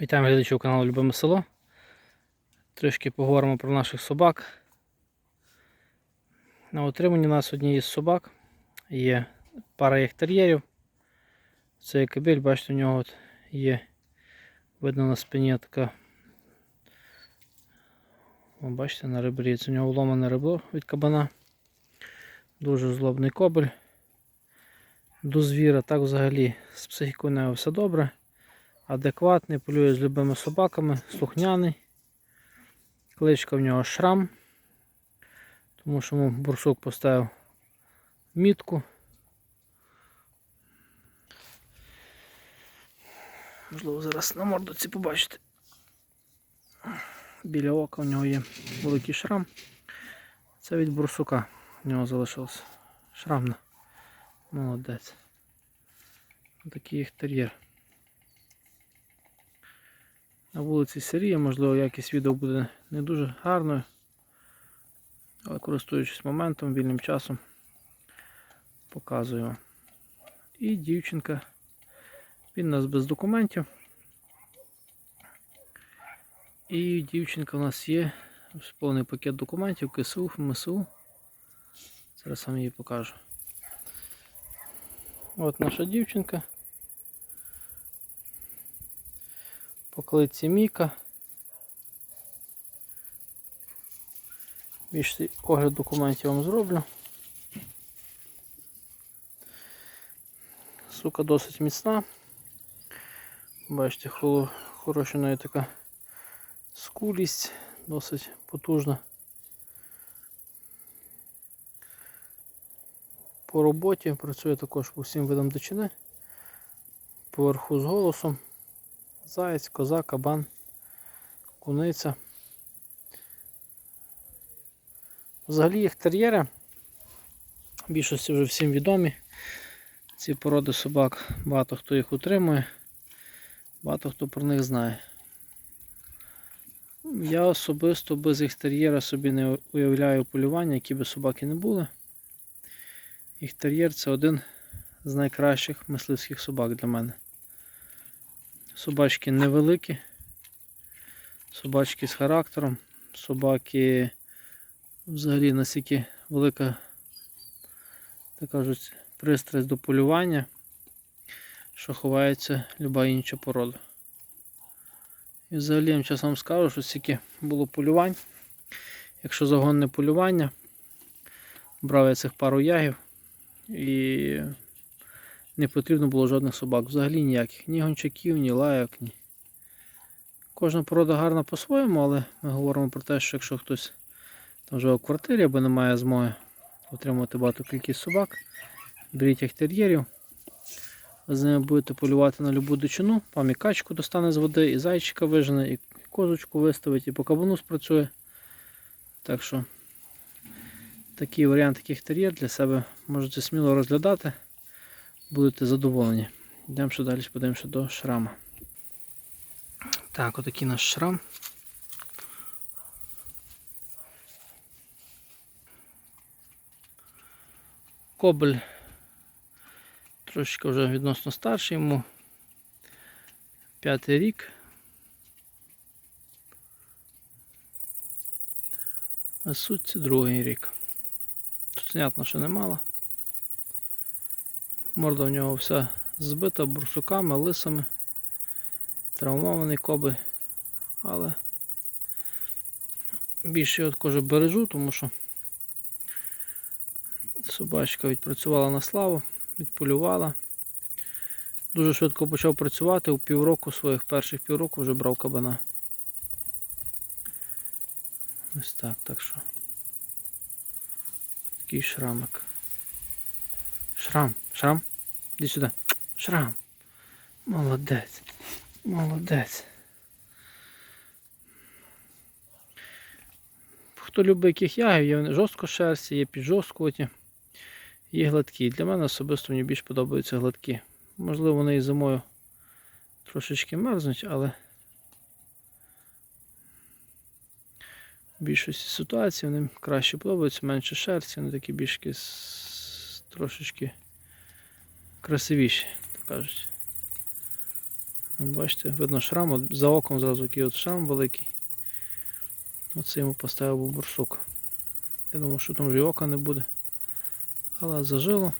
Вітаємо глядачів каналу Любиме село. Трішки поговоримо про наших собак. На утриманні у нас однієї з собак є пара єхтер'єрів. Це є кабель, бачите, у нього от є видно на спині така. О, бачите, на ребрі. Це у нього вломане ребро від кабана. Дуже злобний кобель. До звіра, так взагалі з психікою нього все добре адекватний, полює з любими собаками, слухняний. Кличка в нього шрам, тому що йому бурсук поставив мітку. Можливо, зараз на мордоці побачите. Біля ока в нього є великий шрам. Це від бурсука в нього залишився. Шрамна. Молодець. Такий їх тер'єр. На вулиці Сирія, можливо, якість відео буде не дуже гарною. Але користуючись моментом, вільним часом, показую. І дівчинка. Він у нас без документів. І дівчинка у нас є повний пакет документів, КСУ, МСУ. Зараз сам її покажу. От наша дівчинка. По клиці Міка. Більший огляд документів вам зроблю. Сука досить міцна. Бачите, хороша неї така скулість, досить потужна. По роботі працює також по всім видам дичини, поверху з голосом. Заєць, коза, кабан, куниця. Взагалі їх тер'єри, більшості вже всім відомі. Ці породи собак, багато хто їх утримує, багато хто про них знає. Я особисто без їх тер'єра собі не уявляю полювання, які би собаки не були. Їх тер'єр це один з найкращих мисливських собак для мене. Собачки невеликі, собачки з характером, собаки взагалі настільки велика, так кажуть, пристрасть до полювання, що ховається люба інша порода. І взагалі я вам часом скажу, що стільки було полювань. Якщо загонне полювання, брав я цих пару ягів і не потрібно було жодних собак. Взагалі ніяких. Ні гончаків, ні лайок, ні. Кожна порода гарна по-своєму, але ми говоримо про те, що якщо хтось там живе в квартирі або не має змоги отримати багато кількість собак, беріть їх тер'єрів. З ними будете полювати на любу дичину, вам і качку достане з води, і зайчика вижене, і козочку виставить, і по кабану спрацює. Так що такий варіант таких тер'єр для себе можете сміло розглядати будете задоволені. Йдемо ще далі, подивимося до шрама. Так, отакий наш шрам. Кобель трошечки вже відносно старший йому. П'ятий рік. А суть другий рік. Тут знятно, що немало. Морда в нього вся збита бурсуками, лисами, травмований кобель, але більше я кожу бережу, тому що собачка відпрацювала на славу, відполювала. Дуже швидко почав працювати, у півроку своїх перших півроку вже брав кабана. Ось так, так що. Такий шрамик. Шрам, шрам. Іди сюди. Шрам. Молодець. Молодець. Хто любить яких ягів, є жорстко шерсті, є піджорсткуваті, є гладкі. Для мене особисто мені більш подобаються гладкі. Можливо, вони і зимою трошечки мерзнуть, але в більшості ситуацій вони краще подобаються, менше шерсті, вони такі більш трошечки красивіші, так кажуть. Бачите, видно шрам, от за оком зразу який от шрам великий. Оце йому поставив був борсук. Я думав, що там вже і ока не буде. Але зажило.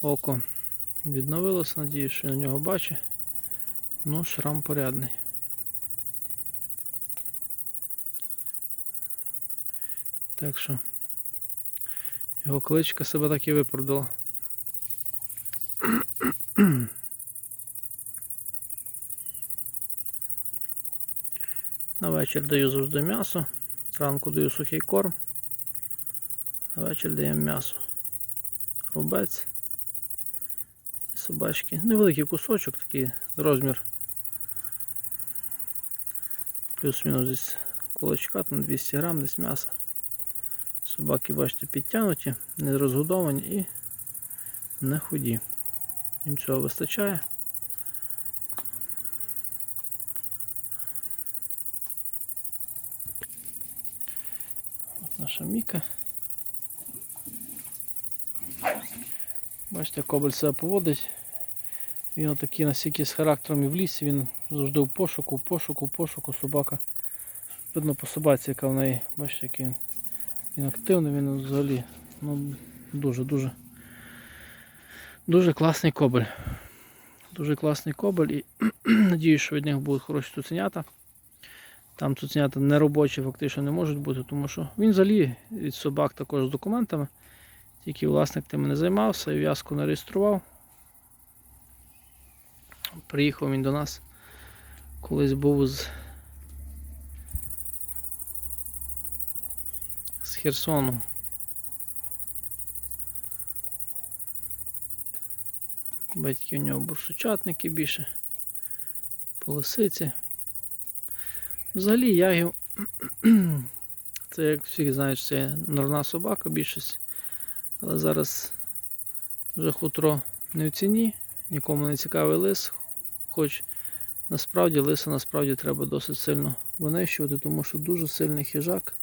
Око відновилося, надіюсь, що на нього бачить. Ну, шрам порядний. Так що його кличка себе так і виправдала. На вечір даю завжди м'ясо. Зранку даю сухий корм. На вечір даємо м'ясо. Рубець. І собачки. Невеликий кусочок, такий розмір. Плюс-мінус десь кулачка, там 200 грам десь м'яса. Собаки, бачите, підтягнуті, не розгодовані і не худі. Їм цього вистачає. От наша Міка. Бачите, кобель себе поводить. Він отакий настільки з характером і в лісі, він завжди в пошуку, в пошуку, в пошуку собака. Видно по собаці, яка в неї, бачите, який він, він активний, він взагалі ну, дуже, дуже, класний кобель. Дуже класний кобель і надіюсь, що від них будуть хороші цуценята. Там цуценята не робочі фактично не можуть бути, тому що він взагалі від собак також з документами. Тільки власник тим не займався і в'язку не реєстрував. Приїхав він до нас. Колись був з, з Херсону. Батьки у нього бурсучатники більше. По лисиці. Взагалі ягів. Це як всі знають, це норна собака більшість. Але зараз вже хутро не в ціні, нікому не цікавий лис, хоч насправді лиса насправді треба досить сильно винищувати, тому що дуже сильний хижак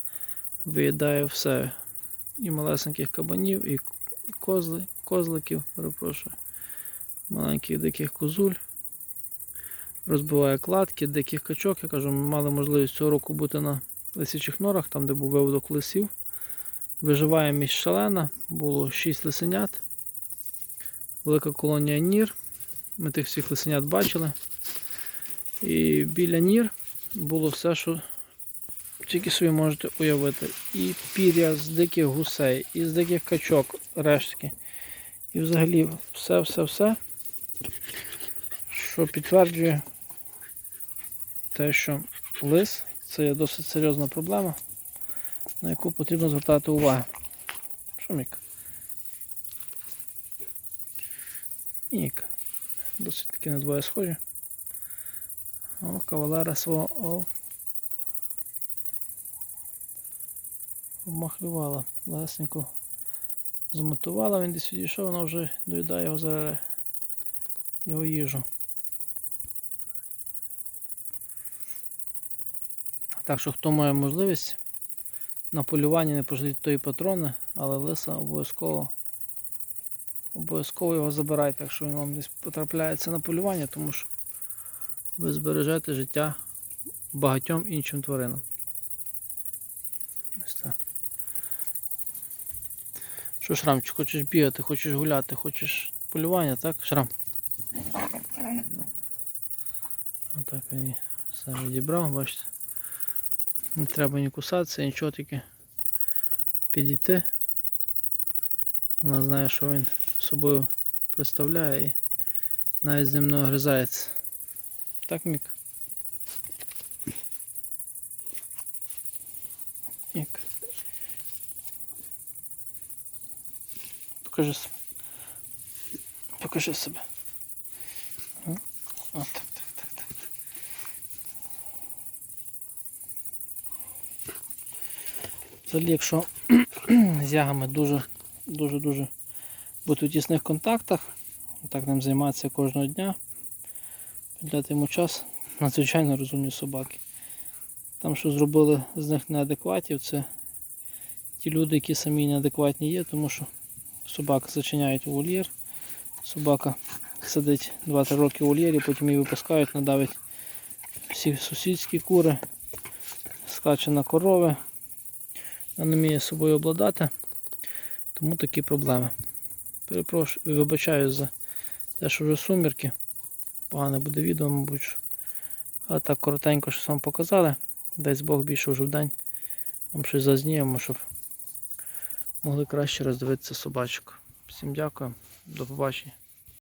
виїдає все. І малесеньких кабанів, і козли, козликів, перепрошую, маленьких диких козуль. Розбиває кладки, диких качок. Я кажу, ми мали можливість цього року бути на лисячих норах, там де був виводок лисів. Виживає між шалена, було 6 лисенят. Велика колонія Нір. Ми тих всіх лисенят бачили. І біля Нір було все, що тільки собі можете уявити. І пір'я з диких гусей, і з диких качок рештки. І взагалі все-все-все, що підтверджує те, що лис це є досить серйозна проблема на яку потрібно звертати увагу. Що Мік? Мік. Досить таки на двоє схожі. О, кавалера свого о. Обмахлювала. Лесенько змотувала, він десь відійшов, вона вже доїдає його зараз його їжу. Так що хто має можливість на полюванні не пожаліть тої патрони, але лиса обов'язково обов'язково його забирайте, якщо він вам десь потрапляється на полювання, тому що ви збережете життя багатьом іншим тваринам. Ось так. Що, Шрамчик, хочеш бігати, хочеш гуляти, хочеш полювання, так? Шрам? Отак він все відібрав, бачите. Не треба ні кусатися, нічого тільки підійти. Вона знає, що він собою представляє і навіть з ним не. Так, Мік? Мік. Покажи себе. Покажи себе. О, так, так, так. Взагалі, якщо з ягами дуже дуже дуже бути в тісних контактах, так ним займатися кожного дня, приділяти йому час, надзвичайно розумні собаки. Там, що зробили з них неадекватів, це ті люди, які самі неадекватні є, тому що собака зачиняють вольєр, собака сидить 2-3 роки в вольєрі, потім її випускають, надавить всі сусідські кури, скаче на корови. Вона не вміє собою обладати, тому такі проблеми. Перепрошую, вибачаю за те, що вже сумірки. Погане буде відео, мабуть. що. А так коротенько щось вам показали. Дасть Бог більше вже в день. Вам щось зазнімемо, щоб могли краще роздивитися собачок. Всім дякую, до побачення.